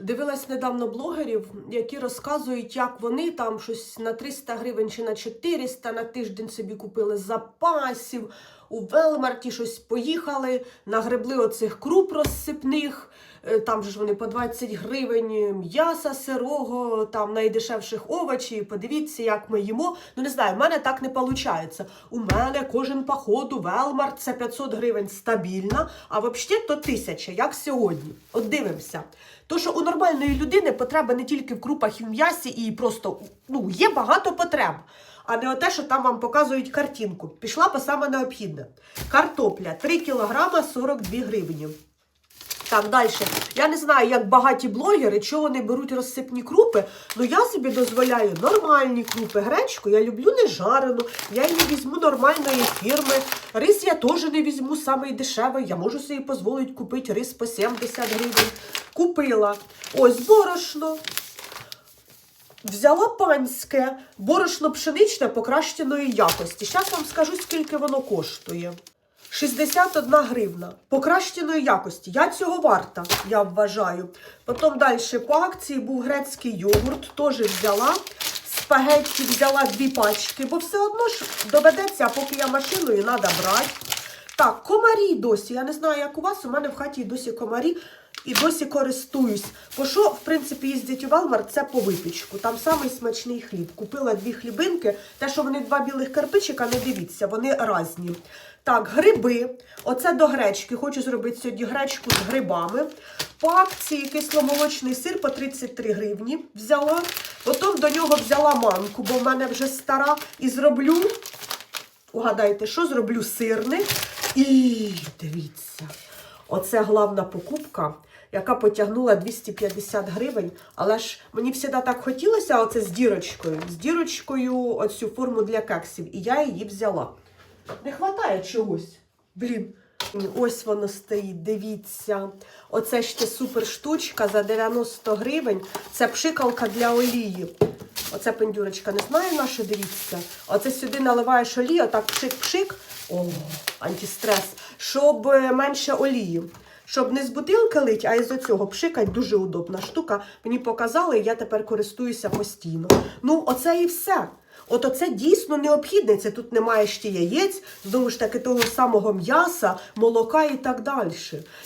Дивилась недавно блогерів, які розказують, як вони там щось на 300 гривень чи на 400 на тиждень собі купили запасів. У Велмарті щось поїхали, нагребли оцих круп розсипних. е, Там же ж вони по 20 гривень м'яса сирого, там найдешевших овочів. Подивіться, як ми їмо. Ну не знаю, в мене так не виходить. У мене кожен поход у Велмарт це 500 гривень стабільно, а взагалі то 1000, як сьогодні. От дивимося. То, що у нормальної людини потреба не тільки в крупах і в м'ясі, і просто ну, є багато потреб. А не те, що там вам показують картинку. Пішла по саме необхідне. Картопля 3 кг 42 гривні. Так, далі. Я не знаю, як багаті блогери, чого вони беруть розсипні крупи, але я собі дозволяю нормальні крупи. Гречку я люблю не жарену, я її візьму нормальної фірми. Рис я теж не візьму самий дешевий. Я можу собі дозволити купити рис по 70 гривень. Купила. Ось борошно. Взяла панське, борошно пшеничне покращеної якості. Зараз вам скажу, скільки воно коштує. 61 гривна. Покращеної якості. Я цього варта, я вважаю. Потім далі по акції був грецький йогурт, теж взяла. Спагетті взяла дві пачки, бо все одно ж доведеться, поки я машиною, треба брати. Так, комарі досі. Я не знаю, як у вас, у мене в хаті досі комарі. І досі користуюсь. По що, в принципі, їздять у Велмарт, це по випічку. Там самий смачний хліб. Купила дві хлібинки. Те, що вони два білих кирпичика, не дивіться, вони разні. Так, гриби. Оце до гречки. Хочу зробити сьогодні гречку з грибами. По акції кисломолочний сир по 33 гривні взяла. Потім до нього взяла манку, бо в мене вже стара. І зроблю, угадайте, що зроблю сирник. І дивіться. Оце головна покупка, яка потягнула 250 гривень. Але ж мені завжди так хотілося оце з дірочкою. З дірочкою оцю форму для кексів. І я її взяла. Не вистачає чогось. Блін. Ось воно стоїть, дивіться. Оце ще супер штучка за 90 гривень. Це пшикалка для олії. Оце пендюрочка, не знаю на дивіться. Оце сюди наливаєш олію, отак пшик-пшик. О, антистрес. Щоб е, менше олії. Щоб не з бутилки лить, а із оцього пшикать дуже удобна штука. Мені показали, я тепер користуюся постійно. Ну, оце і все. От оце дійсно необхідне. Це тут немає ще яєць, знову ж таки, того самого м'яса, молока і так далі.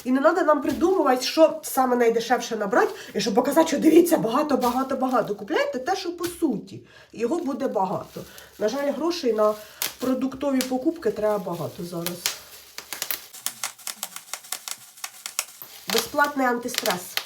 І не треба нам придумувати, що саме найдешевше набрати, і щоб показати, що дивіться, багато, багато, багато. Купляйте те, що по суті. Його буде багато. На жаль, грошей на продуктові покупки треба багато зараз. Безплатний антистрес.